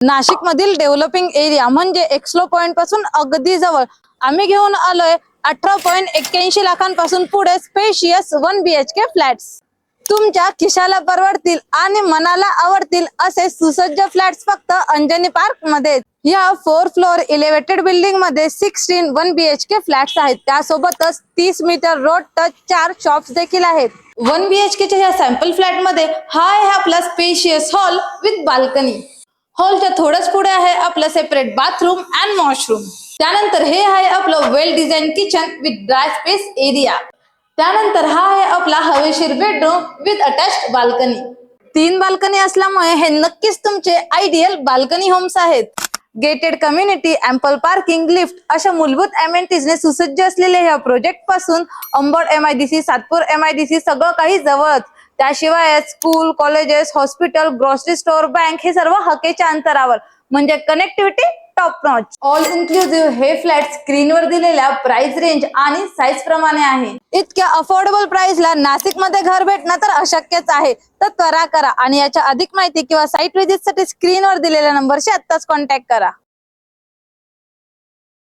नाशिक मधील developing area म्हणजे एक्सलो पॉइंटपासून अगदी जवळ. आम्ही घेऊन आलोय अठरा पॉईंट एक्क्याऐंशी लाखांपासून पुढे स्पेशियस वन बीएचके फ्लॅट्स तुमच्या खिशाला परवडतील आणि मनाला आवडतील असे सुसज्ज फ्लॅट्स फक्त अंजनी पार्कमध्ये या फोर फ्लोअर इलेव्हेटेड बिल्डिंगमध्ये सिक्स्टीन वन बीएचके फ्लॅट्स आहेत. त्यासोबतच तीस मीटर रोड टच चार शॉप्स देखील आहेत. वन बीएचके च्या या सॅम्पल फ्लॅटमध्ये हा आहे आपला स्पेशियस हॉल विथ बाल्कनी हॉलच्या थोडंच पुढे आहे आपलं सेपरेट बाथरूम अँड वॉशरूम त्यानंतर हे आहे आपलं well design kitchen with dry space area त्यानंतर हा आहे आपला हवेशीर बेडरूम विथ अटॅच बाल्कनी तीन बाल्कनी असल्यामुळे हे नक्कीच तुमचे आयडियल बाल्कनी होम्स आहेत. Gated community ample parking lift अशा मूलभूत ने सुसज्ज असलेल्या या प्रोजेक्टपासून अंबड एमआयडीसी सातपूर एमआयडीसी सगळं काही जवळच. त्याशिवाय school colleges hospital grocery store bank हे सर्व हकेच्या अंतरावर. म्हणजे connectivity top notch all inclusive हे फ्लॅट स्क्रीनवर दिलेल्या प्राइस रेंज आणि साईज प्रमाणे आहे. इतक्या अफोर्डेबल प्राइसला नाशिकमध्ये घर भेटणं तर अशक्यच आहे. तर त्वरा करा. आणि याच्या अधिक माहिती किंवा साईट व्हिजिटसाठी स्क्रीनवर दिलेल्या नंबरशी आत्ताच कॉन्टॅक्ट करा.